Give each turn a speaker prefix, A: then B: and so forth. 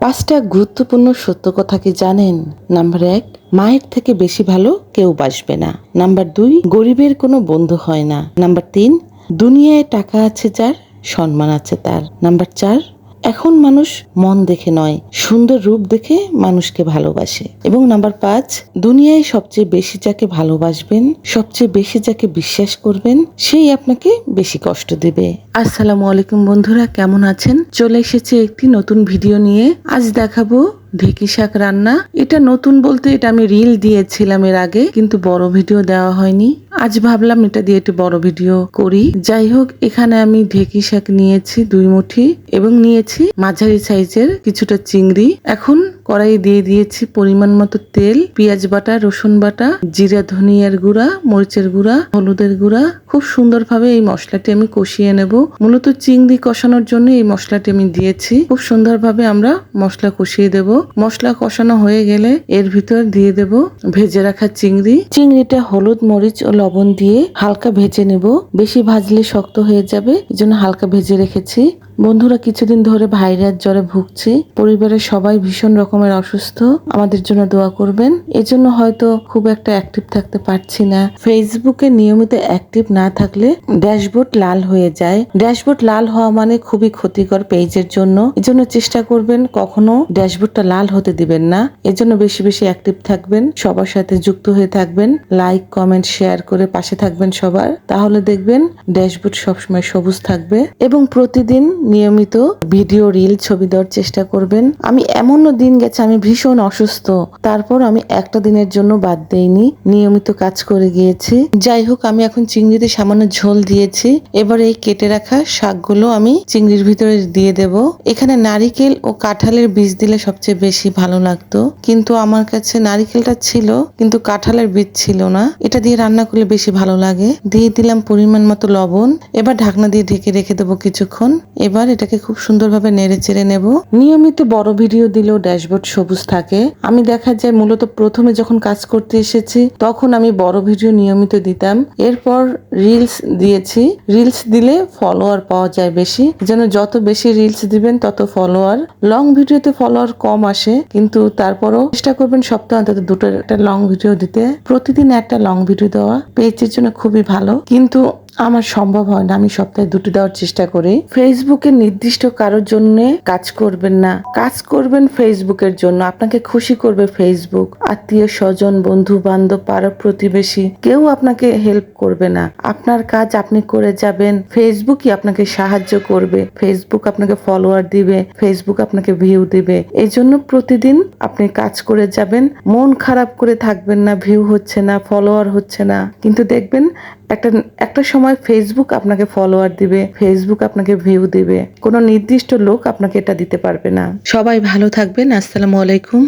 A: পাঁচটা গুরুত্বপূর্ণ সত্য কথা কি জানেন? নাম্বার এক, মায়ের থেকে বেশি ভালো কেউ বাসবে না। নাম্বার দুই, গরিবের কোনো বন্ধু হয় না। নাম্বার তিন, দুনিয়ায় টাকা আছে যার, সম্মান আছে তার। নাম্বার চার এখন মানুষ মন দেখে নয়, সুন্দর রূপ দেখে মানুষকে ভালোবাসে। এবং নাম্বার পাঁচ, দুনিয়ায় সবচেয়ে বেশি যাকে ভালোবাসবেন, সবচেয়ে বেশি যাকে বিশ্বাস করবেন, সেই আপনাকে বেশি কষ্ট দেবে। আসসালামু আলাইকুম বন্ধুরা, কেমন আছেন? চলে এসেছে একটি নতুন ভিডিও নিয়ে। আজ দেখাবো ঢেকি শাক রান্না। এটা নতুন বলতে এটা আমি রিল দিয়েছিলাম এর আগে, কিন্তু বড় ভিডিও দেওয়া হয়নি। আজ ভাবলাম এটা দিয়ে একটি বড় ভিডিও করি। যাই হোক, এখানে আমি ঢেকি শাক নিয়েছি, দুই মুঠি, এবং নিয়েছি মাঝারি সাইজের কিছুটা চিংড়ি। এখন কড়াই দিয়ে দিয়েছি পরিমাণ মতো তেল, পেঁয়াজ বাটা, রসুন বাটা, জিরা ধনিয়ার গুঁড়া, মরিচের গুঁড়া, হলুদের গুঁড়া। খুব সুন্দরভাবে এই মশলাটি আমি কষিয়ে নেব। মূলত চিংড়ি কষানোর জন্য এই মশলাটি আমি দিয়েছি। খুব সুন্দরভাবে আমরা মশলা কষিয়ে দেব। মশলা কষানো হয়ে গেলে এর ভিতর দিয়ে দেব ভেজে রাখা চিংড়ি। চিংড়িটা হলুদ, মরিচ ও লবণ দিয়ে হালকা ভেজে নেব। বেশি ভাজলে শক্ত হয়ে যাবে, এজন্য হালকা ভেজে রেখেছি। বন্ধুরা, কিছুদিন ধরে ভাইরাস জ্বরে ভুগছি। পরিবারের সবাই ভীষণ রকমের অসুস্থ। আমাদের জন্য দোয়া করবেন। এজন্য হয়তো খুব একটা অ্যাক্টিভ থাকতে পারছি না। ফেসবুকে নিয়মিত অ্যাক্টিভ না থাকলে ড্যাশবোর্ড লাল হয়ে যায়। ড্যাশবোর্ড লাল হওয়া মানে খুবই ক্ষতিকর পেজের জন্য। এজন্য চেষ্টা করবেন কখনো ড্যাশবোর্ডটা লাল হতে দিবেন না। এজন্য বেশি বেশি অ্যাক্টিভ থাকবেন। সবার সাথে যুক্ত হয়ে থাকবেন। লাইক কমেন্ট শেয়ার করে পাশে থাকবেন সবার। তাহলে দেখবেন ড্যাশবোর্ড সবসময় সবুজ থাকবে। এবং প্রতিদিন নিয়মিত ভিডিও রিল ছবি দেওয়ার চেষ্টা করবেন। আমি এমনও দিন গেছে, আমি ভীষণ অসুস্থ। তারপর আমি একটা দিনের জন্য বাদ দেইনি, নিয়মিত কাজ করে গিয়েছি। যাই হোক, আমি এখন চিংড়িতে সামান্য ঝোল দিয়েছি। এবার এই কেটে রাখা শাকগুলো আমি চিংড়ির ভিতরে দিয়ে দেব। এখানে নারিকেল ও কাঁঠালের বীজ দিলে সবচেয়ে বেশি ভালো লাগতো। কিন্তু আমার কাছে নারিকেলটা ছিল, কিন্তু কাঁঠালের বীজ ছিল না। এটা দিয়ে রান্না করলে বেশি ভালো লাগে। দিয়ে দিলাম পরিমাণ মতো লবণ। এবার ঢাকনা দিয়ে ঢেকে রেখে দেবো কিছুক্ষণ। এবার এটাকে খুব সুন্দরভাবে নেড়ে চেড়ে নেব। নিয়মিত বড় ভিডিও দিলেও ড্যাশবোর্ড সবুজ থাকে। আমি দেখা যায় মূলত প্রথমে যখন কাজ করতে এসেছি, তখন আমি বড় ভিডিও নিয়মিত দিতাম। এরপর রিলস দিয়েছি। রিলস দিলে ফলোয়ার পাওয়া যায় বেশি। যেন যত বেশি রিলস দিবেন, তত ফলোয়ার। লং ভিডিওতে ফলোয়ার কম আসে, কিন্তু তারপরও চেষ্টা করবেন সপ্তাহে অন্তত দুটো একটা লং ভিডিও দিতে। প্রতিদিন একটা লং ভিডিও দেওয়া পেজের জন্য খুবই ভালো। কিন্তু আমার সম্ভব হয় না, আমি সপ্তাহে দুটো দেওয়ার চেষ্টা করি। ফেসবুকে নির্দিষ্ট কারোর জন্য কাজ করবেন না। কাজ করবেন ফেসবুকের জন্য। আপনাকে খুশি করবে ফেসবুক আত্মীয় স্বজন বন্ধু বান্ধব পাড়া প্রতিবেশী কেউ আপনাকে হেল্প করবে না। আপনার কাজ আপনি করে যাবেন। ফেসবুকই আপনাকে সাহায্য করবে। ফেসবুক আপনাকে ফলোয়ার দিবে। ফেসবুক আপনাকে ভিউ দিবে। এই জন্য প্রতিদিন আপনি কাজ করে যাবেন। মন খারাপ করে থাকবেন না ভিউ হচ্ছে না ফলোয়ার হচ্ছে না। কিন্তু দেখবেন একটা একটা সময় ফেসবুক আপনাকে ফলোয়ার দিবে ফেসবুক আপনাকে ভিউ দিবে। কোনো নির্দিষ্ট লোক আপনাকে এটা দিতে পারবে না। সবাই ভালো থাকবেন, আসসালামু আলাইকুম।